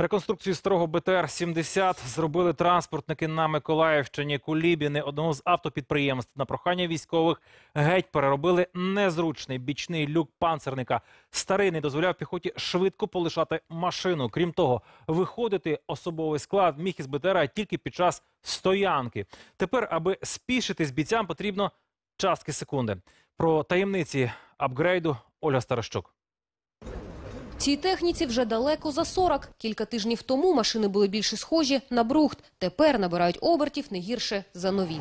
Реконструкцію старого БТР-70 зробили транспортники на Миколаївщині. Кулібіни одного з автопідприємств на прохання військових геть переробили незручний бічний люк панцерника. Старий не дозволяв піхоті швидко полишати машину. Крім того, виходити особовий склад міг із БТРа тільки під час стоянки. Тепер, аби спішитись бійцям, потрібно частки секунди. Про таємниці апгрейду Ольга Старощук. Цій техніці вже далеко за 40. Кілька тижнів тому машини були більше схожі на брухт. Тепер набирають обертів не гірше за нові.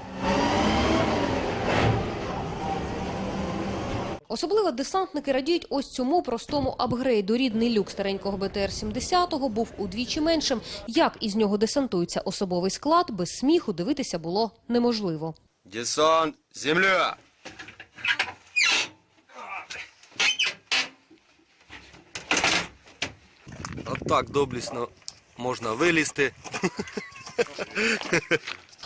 Особливо десантники радіють ось цьому простому апгрейду. Рідний люк старенького БТР-70 був удвічі меншим. Як із нього десантується особовий склад, без сміху дивитися було неможливо. Десант, земля! От так доблісно можна вилізти.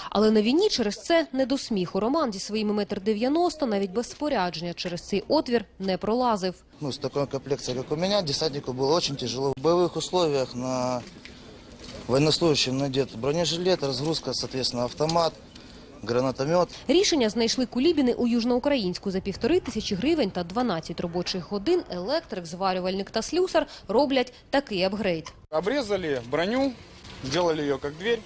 Але на війні через це не до сміху. Роман зі своїми метр дев'яносто навіть без спорядження через цей отвір не пролазив. Ну, с такой комплекцией, как у меня, десантнику было очень тяжело. В боевых условиях на военнослужащем надет бронежилет, разгрузка, соответственно, автомат, гранатомет. Рішення знайшли кулібіни у Южноукраїнську. За півтори тисячі гривень та 12 робочих годин електрик, зварювальник та слюсар роблять такий апгрейд. Обрезали броню, сделали ее как дверь,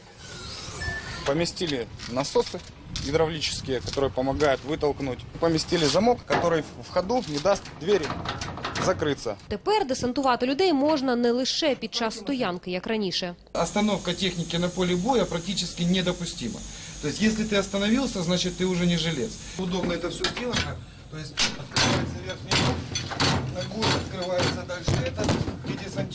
поместили насосы гидравлические, которые помогают вытолкнуть. Поместили замок, который в ходу не даст двери закрыться. Тепер десантувати людей можна не лише під час стоянки, як раніше. остановка техники на поле боя практически недопустима. То есть, если ты остановился, значит, ты уже не жилец. Удобно это все сделано. То есть, открывается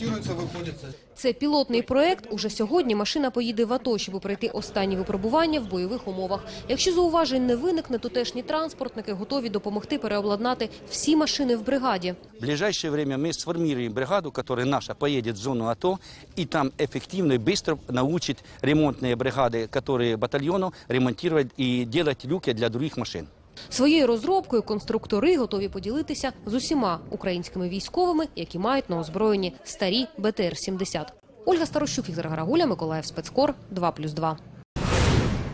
и десантируется, выходит. Це пілотний проект. Уже сьогодні машина поїде в АТО, щоб пройти останні випробування в бойових умовах. Якщо зауважень не виникне, тутешні транспортники готові допомогти переобладнати всі машини в бригаді. В ближайшее время мы сформируем бригаду, которая наша поедет в зону АТО и там эффективно и быстро научит ремонтные бригады, которые батальону ремонтировать и делать люки для других машин. Своєю розробкою конструктори готові поділитися з усіма українськими військовими, які мають на озброєнні старі БТР-70. Ольга Старощук, Віктор Гарагуля, Миколаїв Спецкор, 2+,2.